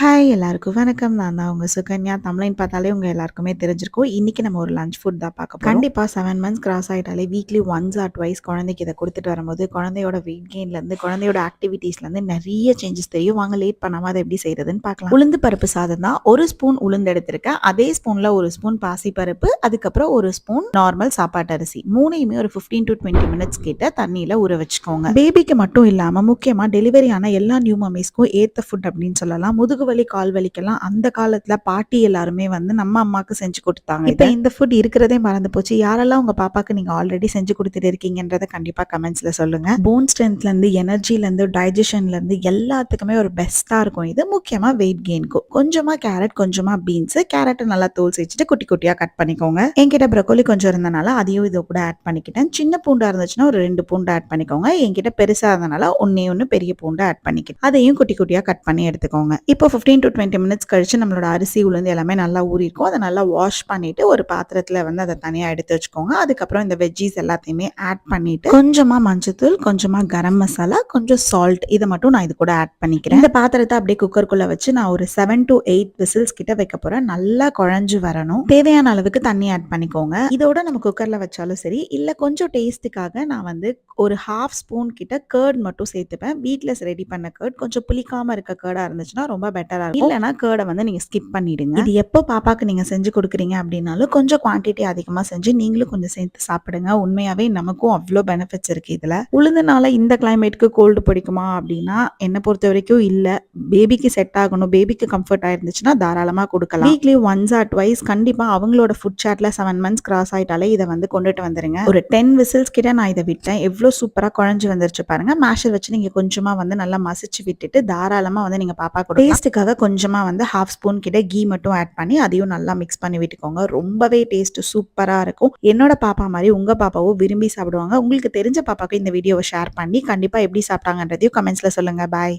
Hi எல்லாருக்கும் வணக்கம். நான் தான் உங்க சுகன்யா. தம்ப்லைன் பார்த்தாலே உங்க எல்லாருக்குமே தெரிஞ்சிருக்கும். இன்னைக்கு நம்ம ஒரு லஞ்ச் ஃபுட் தான் பார்க்க போறோம். கண்டிப்பா 7 மந்த்ஸ் கிராஸ் ஆயிட்டாலே வீக்லி ஒன்ஸ் ஆர் ட்வைஸ் குழந்தைக்கு இத குடுத்துட்டு வரும்போது, குழந்தையோட வெயிட் கெயின்லேருந்து, குழந்தையோட ஆக்டிவிட்டீஸ்லேருந்து நெறைய சேஞ்சஸ் தெரியும். வாங்க லேட் பண்ணாம அத எப்படி செய்றதுன்னு பார்க்கலாம். உளுந்து பருப்பு சாதம் தான். 1 ஸ்பூன் உளுந்து எடுத்திருக்கேன். அதே ஸ்பூன்ல 1 ஸ்பூன் பாசிப்பருப்பு, அதுக்கப்புறம் 1 ஸ்பூன் நார்மல் சாப்பாட்டு அரிசி. 3யுமே ஒரு 15-20 மினிட்ஸ் கிட்ட தண்ணீல ஊற வச்சுக்கோங்க. பேபிக்கு மட்டும் இல்லாம முக்கியமா டெலிவரி ஆன எல்லா நியூ மம்மீஸ்க்கும் ஏத்த ஃபுட் அப்படின்னு சொல்லலாம். முதுகு வலி, கால் வலிக்கெல்லாம் அந்த காலத்துல பாட்டி எல்லாருமே வந்து நம்ம அம்மாக்கு செஞ்சு குடுத்தாங்க. இப்ப இந்த ஃபுட் இருக்கிறதே மறந்து போச்சு. யாரெல்லாம் உங்க பாப்பாக்கு நீங்க ஆல்ரெடி செஞ்சு குடுத்துட்டு இருக்கீங்கன்றத கண்டிப்பா கமெண்ட்ஸ்ல சொல்லுங்க. போன் ஸ்ட்ரென்த்லேருந்து, எனர்ஜிலேருந்து, டைஜஷன்லேருந்து எல்லாத்துக்குமே ஒரு பெஸ்ட்டா இருக்கும் இது. முக்கியமா வெயிட் கெயின்க்கும். கொஞ்சமா கேரட், கொஞ்சமா பீன்ஸ். கேரட்ட நல்லா தோல் சீச்சுட்டு குட்டி குட்டியா கட் பண்ணிக்கோங்க. என்கிட்ட ப்ரோக்கோலி கொஞ்சம் இருந்தனால அதையும் இது கூட ஆட் பண்ணிக்கிட்டேன். சின்ன பூண்டா இருந்துச்சுன்னா ஒரு 2 பூண்டு ஆட் பண்ணிக்கோங்க. என்கிட்ட பெருசா இருந்தனால ஒண்ணே ஒண்ணு பெரிய பூண்டு ஆட் பண்ணிக்கிட்டேன். அதையும் குட்டி குட்டியா கட் பண்ணி எடுத்துக்கோங்க. இப்போ 15-20 மினிட்ஸ் கழிச்சு நம்மளோட அரிசி, உளுந்து எல்லாமே நல்லா ஊறியிருக்கும். அதை நல்லா வாஷ் பண்ணிவிட்டு ஒரு பாத்திரத்தில் வந்து அதை தனியாக எடுத்து வச்சுக்கோங்க. அதுக்கப்புறம் இந்த வெஜ்ஜீஸ் எல்லாத்தையுமே ஆட் பண்ணிவிட்டு கொஞ்சமாக மஞ்சத்தூள், கொஞ்சமாக கரம் மசாலா, கொஞ்சம் சால்ட் இதை மட்டும் நான் இது கூட ஆட் பண்ணிக்கிறேன். இந்த பாத்திரத்தை அப்படியே குக்கருக்குள்ளே வச்சு நான் ஒரு 7-8 விசில்ஸ் கிட்ட வைக்க போகிறேன் நல்லா குழஞ்சு வரணும். தேவையான அளவுக்கு தண்ணி ஆட் பண்ணிக்கோங்க. இதோட நம்ம குக்கரில் வச்சாலும் சரி, இல்லை கொஞ்சம் டேஸ்ட்டுக்காக நான் வந்து ஒரு 1/2 ஸ்பூன் கிட்ட கேர்ட் மட்டும் சேர்த்துப்பேன். வீட்டில் ரெடி பண்ண கேர்ட் கொஞ்சம் புளிக்காமல் இருக்க கேர்டாக இருந்துச்சுன்னா ரொம்ப பெட்டரா இருக்கும். இல்லன்னா கர்ட வந்து நீங்க ஸ்கிப் பண்ணிடுங்க. இது எப்போ பாப்பாக்கு நீங்க செஞ்சு குடுக்குறீங்க அப்படின்னாலும் கொஞ்சம் குவான்டிட்டி அதிகமா செஞ்சு நீங்களும் கொஞ்சம் சேர்த்து சாப்பிடுங்க. உண்மையாவே நமக்கும் அவ்ளோ பெனிஃபிட்ஸ் இருக்கு இதுல. உளுந்துனால இந்த கிளைமேட்க்கு கோல்டு பிடிக்குமா அப்படின்னா, என்ன பொறுத்தவரைக்கும் இல்ல. பேபிக்கு செட் ஆகணும், பேபிக்கு கம்ஃபர்ட்டா இருந்துச்சுன்னா தாராளமா குடுக்கலாம். வீக்லி ஒன்ஸ் ஆர் ட்வைஸ் கண்டிப்பா அவங்களோட ஃபுட் சார்ட்ல 7 மந்த்ஸ் கிராஸ் ஆயிட்டாலே இத வந்து கொண்டுட்டு வந்துருங்க. ஒரு 10 விசில்ஸ் கிட்ட நான் இத விட்டேன். எவ்ளோ சூப்பரா குழஞ்சு வந்துருச்சு பாருங்க. மேஷர் வச்சு நீங்க கொஞ்சமா வந்து நல்லா மசிச்சு விட்டுட்டு தாராளமா வந்து நீங்க பாப்பாக்கு குடுக்கலாம். டேஸ்ட்டுக்காக கொஞ்சமாக வந்து 1/2 ஸ்பூன் கிட்ட கீ மட்டும் ஆட் பண்ணி அதையும் நல்லா மிக்ஸ் பண்ணி விட்டுக்கோங்க. ரொம்பவே டேஸ்ட் சூப்பராக இருக்கும். என்னோட பாப்பா மாதிரி உங்கள் பாப்பாவும் விரும்பி சாப்பிடுவாங்க. உங்களுக்கு தெரிஞ்ச பாப்பாவுக்கு இந்த வீடியோவை ஷேர் பண்ணி கண்டிப்பாக எப்படி சாப்பிட்டாங்கன்றதையும் கமெண்ட்ஸ்ல சொல்லுங்க. பாய்.